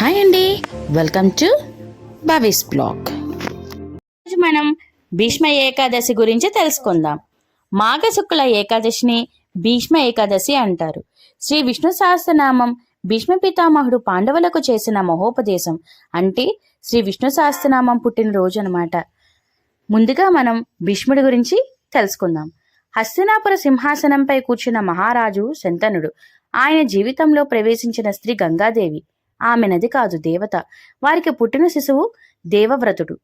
Hi అండి. Welcome to బావిస్ blog. మనం భీష్మ ఏకాదశి గురించి తెలుసుకుందాం. మాఘశుక్ల ఏకాదశిని భీష్మ ఏకాదశి అంటారు. శ్రీ విష్ణు సహస్రనామం భీష్మ పితామహుడు పాండవులకు చేసిన మహోపదేశం అంటే శ్రీ విష్ణు సహస్రనామం పుట్టిన రోజు అనమాట ముందుగా మనం భీష్ముడి గురించి తెలుసుకుందాం. హస్తినాపుర సింహాసనంపై కూర్చున్న మహారాజు శంతనుడు ఆయన జీవితంలో ప్రవేశించిన స్త్రీ గంగాదేవి. ఆమెనది కాదు దేవత. వారికి పుట్టిన శిశువు దేవవ్రతుడు.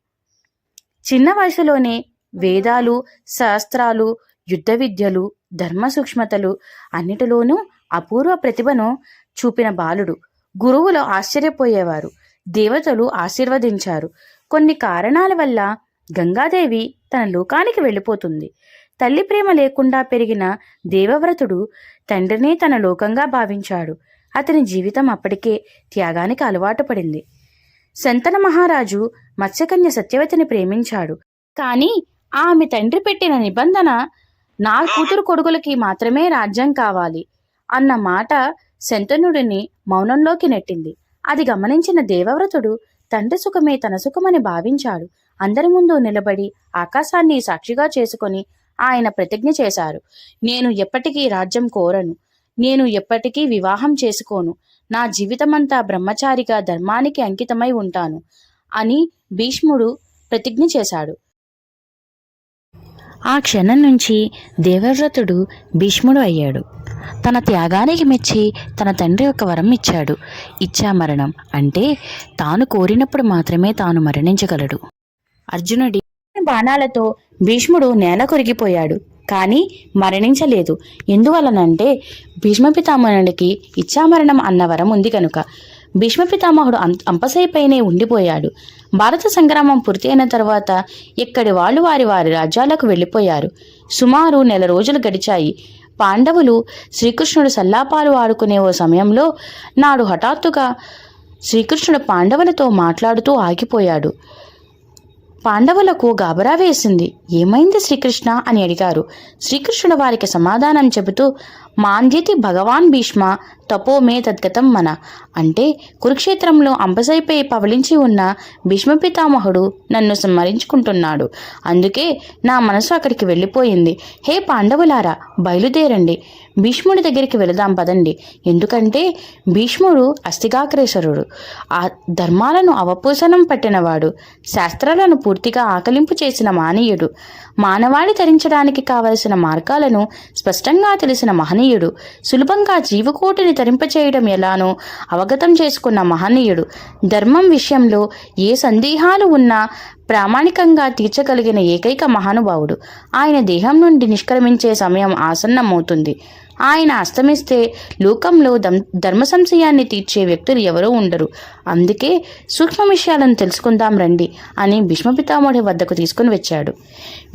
చిన్న వయసులోనే వేదాలు శాస్త్రాలు యుద్ధ విద్యలు ధర్మ సూక్ష్మతలు అన్నిటిలోనూ అపూర్వ ప్రతిభను చూపిన బాలుడు. గురువులు ఆశ్చర్యపోయేవారు. దేవతలు ఆశీర్వదించారు. కొన్ని కారణాల వల్ల గంగాదేవి తన లోకానికి వెళ్ళిపోతుంది. తల్లి ప్రేమ లేకుండా పెరిగిన దేవవ్రతుడు తండ్రినే తన లోకంగా భావించాడు. అతని జీవితం అప్పటికే త్యాగానికి అలవాటు పడింది. శంతన మహారాజు మత్స్యకన్య సత్యవతిని ప్రేమించాడు. కానీ ఆమె తండ్రి పెట్టిన నిబంధన నా కూతురు కొడుకులకి మాత్రమే రాజ్యం కావాలి అన్న మాట శంతనుడిని మౌనంలోకి నెట్టింది. అది గమనించిన దేవవ్రతుడు తండ్రి సుఖమే తన సుఖమని భావించాడు. అందరి ముందు నిలబడి ఆకాశాన్ని సాక్షిగా చేసుకొని ఆయన ప్రతిజ్ఞ చేశారు. నేను ఎప్పటికీ రాజ్యం కోరను. నేను ఎప్పటికీ వివాహం చేసుకోను. నా జీవితమంతా బ్రహ్మచారిగా ధర్మానికి అంకితమై ఉంటాను అని భీష్ముడు ప్రతిజ్ఞ చేశాడు. ఆ క్షణం నుంచి దేవవ్రతుడు భీష్ముడు అయ్యాడు. తన త్యాగానికి మెచ్చి తన తండ్రి ఒక వరం ఇచ్చాడు. ఇచ్చా మరణం అంటే తాను కోరినప్పుడు మాత్రమే తాను మరణించగలడు. అర్జునుడి బాణాలతో భీష్ముడు నేల కొరిగిపోయాడు. కానీ మరణించలేదు. ఎందువలనంటే భీష్మ పితామహునికి ఇచ్చామరణం అన్న వరం ఉంది కనుక భీష్మ పితామహుడు అం- ఉండిపోయాడు. భారత సంగ్రామం పూర్తయిన తర్వాత ఎక్కడి వాళ్ళు వారి వారి రాజ్యాలకు వెళ్ళిపోయారు. సుమారు నెల రోజులు గడిచాయి. పాండవులు శ్రీకృష్ణుడు సల్లాపాలు ఆడుకునే ఓ సమయంలో నాడు హఠాత్తుగా శ్రీకృష్ణుడు పాండవులతో మాట్లాడుతూ ఆగిపోయాడు. పాండవులకు గాబరా వేసింది. ఏమైంది శ్రీకృష్ణ? అని అడిగారు. శ్రీకృష్ణుడు వారికి సమాధానం చెబుతూ మాంద్యతి భగవాన్ భీష్మ తపో మే తద్గతం మన. అంటే కురుక్షేత్రంలో అంబసైపై పవలించి ఉన్న భీష్మ పితామహుడు నన్ను స్మరించుకుంటున్నాడు అందుకే నా మనసు అక్కడికి వెళ్ళిపోయింది. హే పాండవులారా బయలుదేరండి. భీష్ముడి దగ్గరికి వెళదాం పదండి. ఎందుకంటే భీష్ముడు అస్థిగాగ్రేసరుడు. ఆ ధర్మాలను అవపూసనం పట్టినవాడు. శాస్త్రాలను పూర్తిగా ఆకలింపు చేసిన మానీయుడు. మానవాళి తరించడానికి కావలసిన మార్గాలను స్పష్టంగా తెలిసిన మహనీయుడు. సులభంగా జీవకోటిని తరింపచేయడం ఎలానో అవగతం చేసుకున్న మహనీయుడు. ధర్మం విషయంలో ఏ సందేహాలు ఉన్నా ప్రామాణికంగా తీర్చగలిగిన ఏకైక మహానుభావుడు. ఆయన దేహం నుండి నిష్క్రమించే సమయం ఆసన్నమవుతుంది. ఆయన అస్తమిస్తే లోకంలో దం ధర్మ సంశయాన్ని తీర్చే వ్యక్తులు ఎవరూ ఉండరు. అందుకే సూక్ష్మ విషయాలను తెలుసుకుందాం రండి అని భీష్మ పితామహుడి వద్దకు తీసుకుని వచ్చాడు.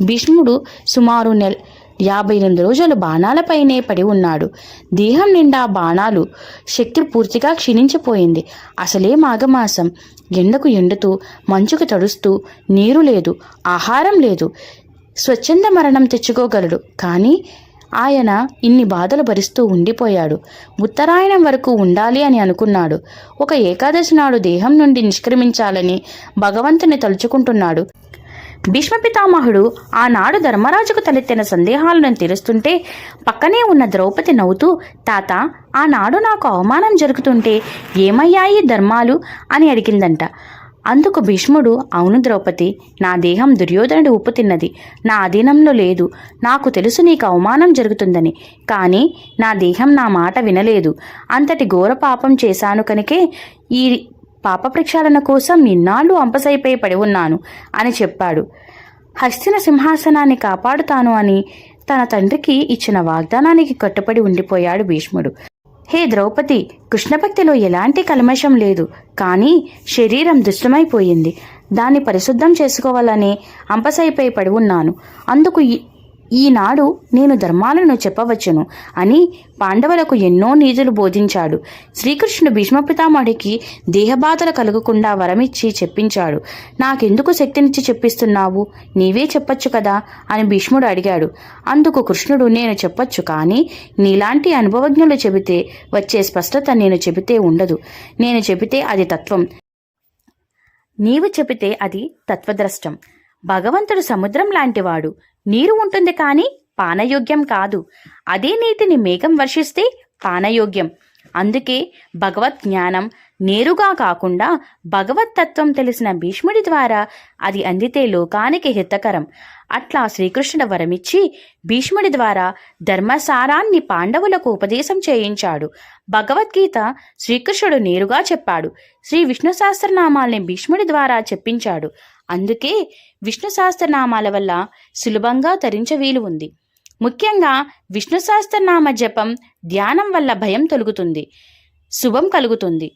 భీష్ముడు సుమారు నెల యాభై ఎనిమిది రోజులు బాణాలపైనే పడి ఉన్నాడు. దేహం నిండా బాణాలు శక్తి పూర్తిగా క్షీణించిపోయింది. అసలే మాఘమాసం. ఎండకు ఎండుతూ మంచుకు తడుస్తూ నీరు లేదు ఆహారం లేదు. స్వచ్ఛంద మరణం తెచ్చుకోగలడు. కానీ ఆయన ఇన్ని బాధలు భరిస్తూ ఉండిపోయాడు. ఉత్తరాయణం వరకు ఉండాలి అని అనుకున్నాడు. ఒక ఏకాదశి నాడు దేహం నుండి నిష్క్రమించాలని భగవంతుని తలుచుకుంటున్నాడు. భీష్మ పితామహుడు ఆనాడు ధర్మరాజుకు తలెత్తిన సందేహాలను తీరుస్తుంటే పక్కనే ఉన్న ద్రౌపది నవ్వుతూ తాత ఆనాడు నాకు అవమానం జరుగుతుంటే ఏమయ్యాయి ధర్మాలు? అని అడిగిందంట. అందుకు భీష్ముడు అవును ద్రౌపది నా దేహం దుర్యోధనుడు ఉప్పు తిన్నది. నా అధీనంలో లేదు. నాకు తెలుసు నీకు అవమానం జరుగుతుందని. కానీ నా దేహం నా మాట వినలేదు. అంతటి ఘోర పాపం చేశాను కనుకే ఈ పాప ప్రక్షాళన కోసం ఇన్నాళ్ళు అంపసైపై పడి ఉన్నాను అని చెప్పాడు. హస్తిన సింహాసనాన్ని కాపాడుతాను అని తన తండ్రికి ఇచ్చిన వాగ్దానానికి కట్టుబడి ఉండిపోయాడు భీష్ముడు. హే ద్రౌపది కృష్ణభక్తిలో ఎలాంటి కల్మషం లేదు. కానీ శరీరం దుష్టమైపోయింది. దాన్ని పరిశుద్ధం చేసుకోవాలని అంపసైపై పడి ఉన్నాను. అందుకు ఈ- ఈనాడు నేను ధర్మాలను చెప్పవచ్చును అని పాండవులకు ఎన్నో నీతులు బోధించాడు. శ్రీకృష్ణుడు భీష్మపితామడికి దేహబాధలు కలగకుండా వరమిచ్చి చెప్పించాడు. నాకెందుకు శక్తినిచ్చి చెప్పిస్తున్నావు? నీవే చెప్పొచ్చు కదా? అని భీష్ముడు అడిగాడు. అందుకు కృష్ణుడు నేను చెప్పొచ్చు కానీ నీలాంటి అనుభవజ్ఞులు చెబితే వచ్చే స్పష్టత నేను చెబితే ఉండదు. నేను చెబితే అది తత్వం. నీవు చెబితే అది తత్వద్రష్టం. భగవంతుడు సముద్రం లాంటివాడు. నీరు ఉంటుంది కానీ పానయోగ్యం కాదు. అదే నీటిని మేఘం వర్షిస్తే పానయోగ్యం. అందుకే భగవత్ జ్ఞానం నేరుగా కాకుండా భగవత్ తత్వం తెలిసిన భీష్ముడి ద్వారా అది అందితే లోకానికి హితకరం. అట్లా శ్రీకృష్ణుడు వరమిచ్చి భీష్ముడి ద్వారా ధర్మసారాన్ని పాండవులకు ఉపదేశం చేయించాడు. భగవద్గీత శ్రీకృష్ణుడు నేరుగా చెప్పాడు. శ్రీ విష్ణు సహస్రనామాల్ని భీష్ముడి ద్వారా చెప్పించాడు. అందుకే విష్ణు సహస్రనామాల వల్ల సులభంగా తరించ వీలు ఉంది. ముఖ్యంగా విష్ణు సహస్రనామ జపం ధ్యానం వల్ల భయం తొలుగుతుంది శుభం కలుగుతుంది.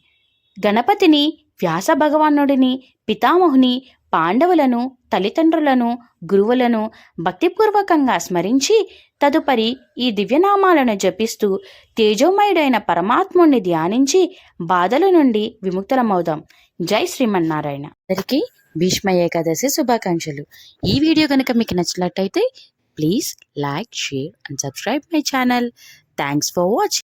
గణపతిని వ్యాస భగవానుడిని పితామహుని పాండవులను తల్లిదండ్రులను గురువులను భక్తిపూర్వకంగా స్మరించి తదుపరి ఈ దివ్యనామాలను జపిస్తూ తేజోమయుడైన పరమాత్ముణ్ణి ధ్యానించి బాధల నుండి విముక్తులమవుదాం. జై శ్రీమన్నారాయణ. అందరికీ భీష్మ ఏకాదశి శుభాకాంక్షలు. ఈ వీడియో కనుక మీకు నచ్చినట్టయితే please like share and subscribe my channel. Thanks for watching